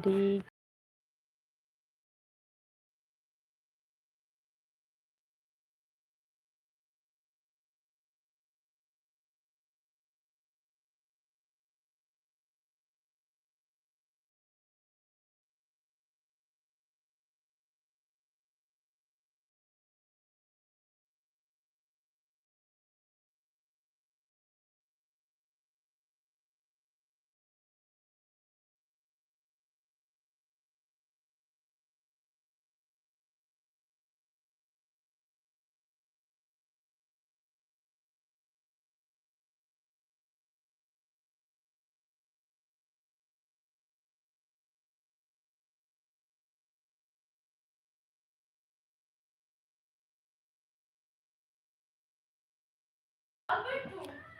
的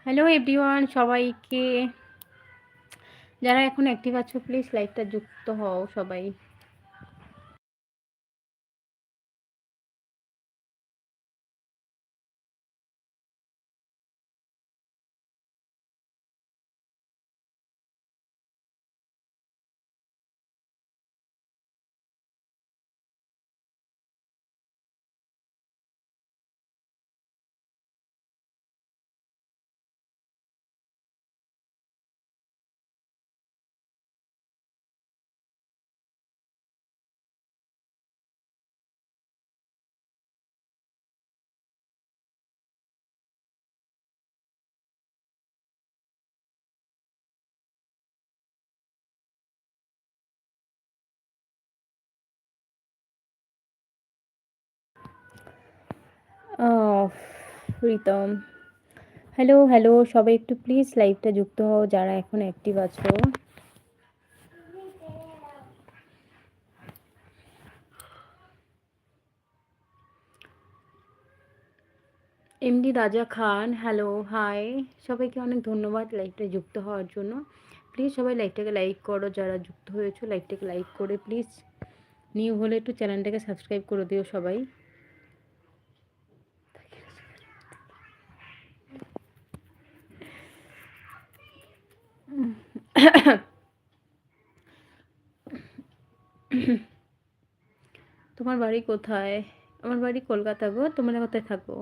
hello everyone সবাইকে। যারা এখন অ্যাক্টিভ আছো প্লিজ লাইভটা যুক্ত হও সবাই। প্রীতম। হ্যালো হ্যালো সবাই একটু প্লিজ লাইভটা যুক্ত হও যারা এখন অ্যাক্টিভ আছো। এমডি রাজা খান হ্যালো হাই সবাইকে অনেক ধন্যবাদ লাইভটা যুক্ত হওয়ার জন্য। প্লিজ সবাই লাইভটাকে লাইক করো, যারা যুক্ত হয়েছো লাইভটাকে লাইক করে প্লিজ নিউ হলে একটু চ্যানেলটাকে সাবস্ক্রাইব করে দিও সবাই। তোমার বাড়ি কোথায়? আমার বাড়ি কলকাতা গো, তোমরা কোথায় থাকো?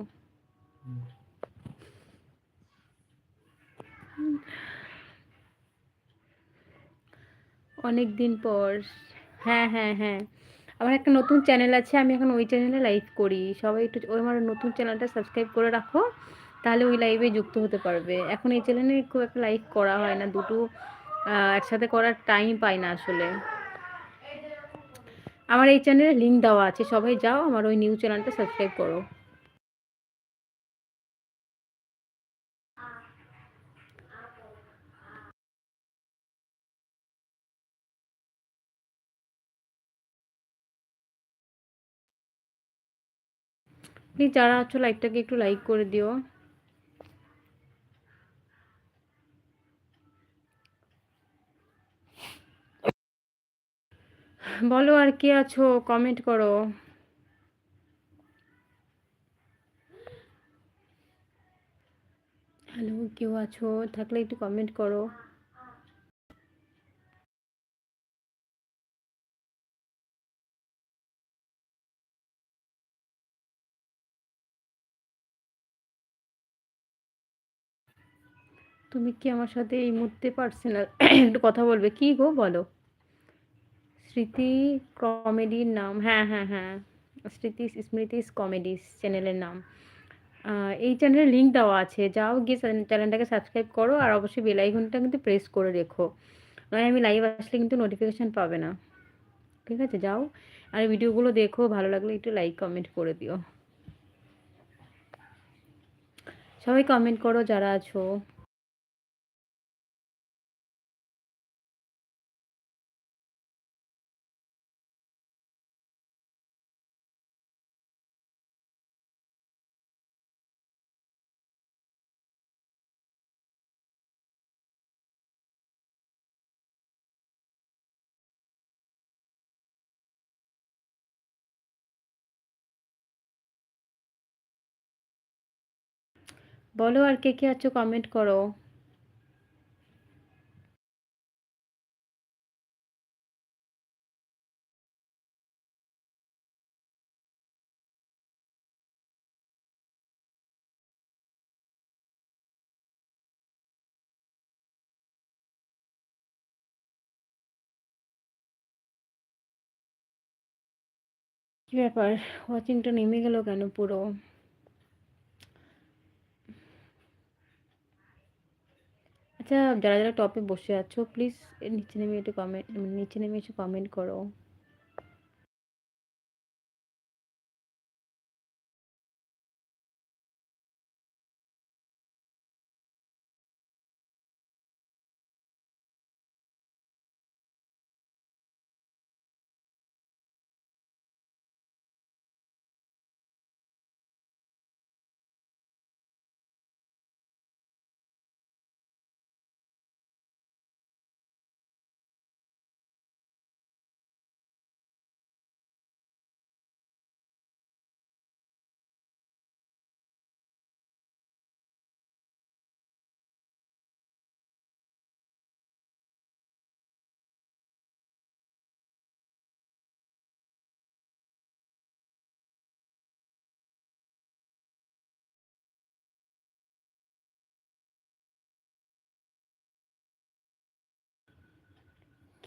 অনেক দিন পর। হ্যাঁ হ্যাঁ হ্যাঁ। আমার একটা নতুন চ্যানেল আছে, আমি এখন ওই চ্যানেলে লাইভ করি। সবাই একটু ওই আমার নতুন চ্যানেলটা সাবস্ক্রাইব করে রাখো, তাহলে ওই লাইভে যুক্ত হতে পারবে। এখন এই চ্যানেলে খুব একটা লাইভ করা হয় না। দুটো একসাথে করার টাইম পাই না আসলে। আমার এই চ্যানেলে লিঙ্ক দেওয়া আছে, সবাই যাও, আমার ওই নিউ চ্যানেলটা সাবস্ক্রাইব করো। প্লিজ যারা আছো লাইভটাকে একটু লাইক করে দিও। বলো আর কে আছো? কমেন্ট করো। হ্যালো কেউ আছো? থাকলে একটু কমেন্ট করো। তুমি কি আমার সাথে এই মুহূর্তে না একটু কথা বলবে? কি গো বলো? স্মৃতি কমেডির নাম হ্যাঁ হ্যাঁ হ্যাঁ স্মৃতি স্মৃতিস কমেডিস চ্যানেলের নাম। এই চ্যানেলের লিঙ্ক দেওয়া আছে, যাও গিয়ে চ্যানেলটাকে সাবস্ক্রাইব করো আর অবশ্যই বেল আইকনটা কিন্তু প্রেস করে রেখো। নয় আমি লাইভ আসলে কিন্তু নোটিফিকেশান পাবে না। ঠিক আছে, যাও আর ভিডিওগুলো দেখো, ভালো লাগলে একটু লাইক কমেন্ট করে দিও। সবাই কমেন্ট করো যারা আছো। বলো আর কে কে আছো কমেন্ট করো। কি ব্যাপার? ওয়াচিংটা নেমে গেল কেন পুরো? আচ্ছা যারা যারা টপে বসে আছো প্লিজ নিচে নেমে একটু কমেন্ট নিচে নেমে এসে কমেন্ট করো।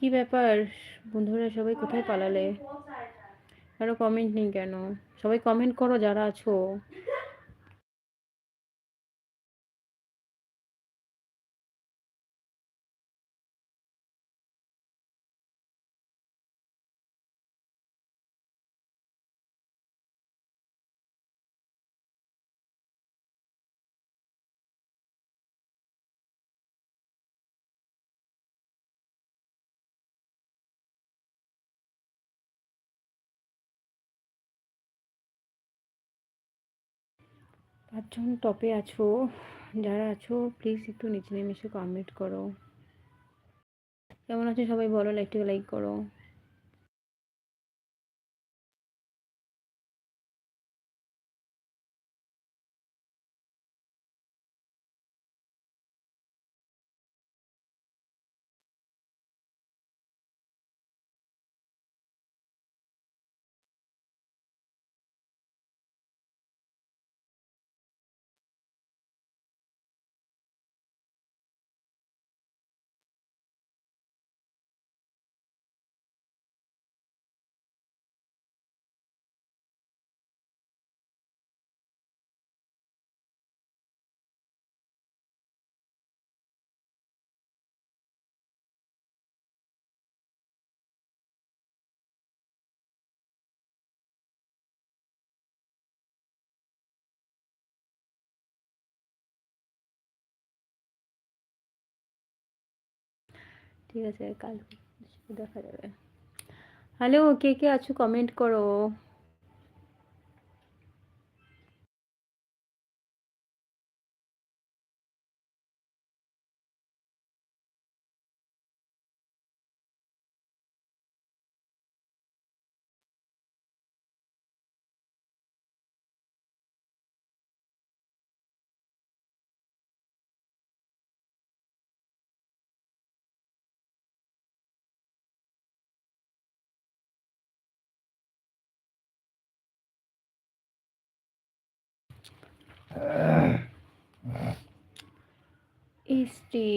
কি ব্যাপার? বন্ধুরা সবাই কোথায় পালালে? আরও কমেন্ট নেই কেন? সবাই কমেন্ট করো যারা আছো। পাঁচজন টপে আছো, যারা আছো প্লিজ একটু নিচে নেমে এসে কমেন্ট করো। কেমন আছে সবাই বলো লাইকটাকে লাইক করো। ঠিক আছে কাল দেখা যাবে। হ্যালো কে কে আছো? কমেন্ট করো। ইস্টি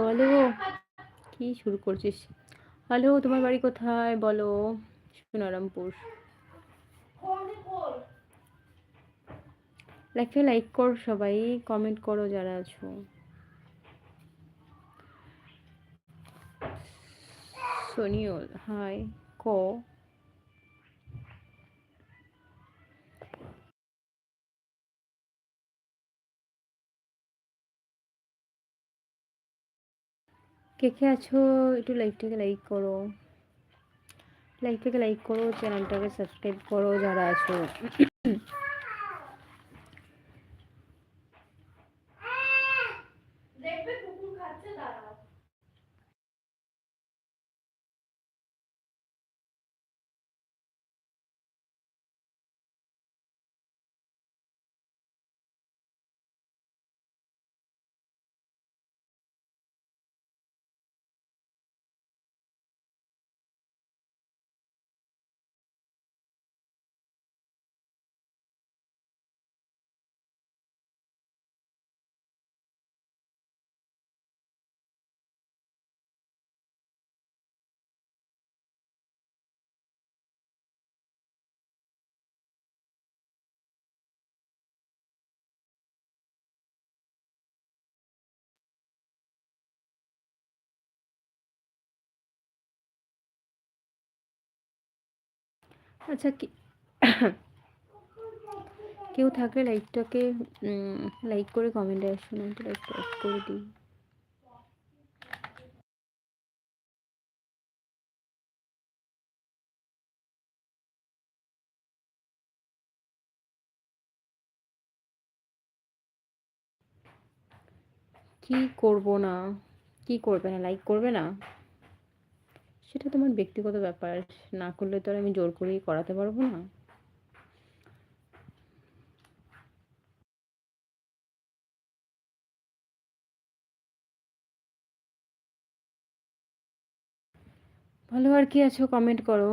বলো, কি শুরু করছিস? হ্যালো, তোমার বাড়ি কোথায়? বলো সোনারামপুর লাইক করো সবাই কমেন্ট করো যারা আছো। সোনিওল হাই, ক। কে কে আছো, একটু লাইভটাকে লাইক করো। লাইভটাকে লাইক করো চ্যানেলটাকে সাবস্ক্রাইব করো, যারা আছো। আচ্ছা কি কেউ থাকলে লাইকটাকে লাইক করে কমেন্টে আসুন, আমি তো লাইকটা করে দিই। কি করব না? কি করবে না? লাইক করবে না? সেটা তোমার ব্যক্তিগত ব্যাপার। না করলে তো আর আমি জোর করেই করাতে পারব না। ভালো আর কি আছো? কমেন্ট করো।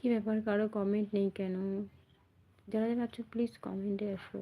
কি ব্যাপার? কারও কমেন্ট নেই কেন? যারা যারা আছো প্লিজ কমেন্টে আসো।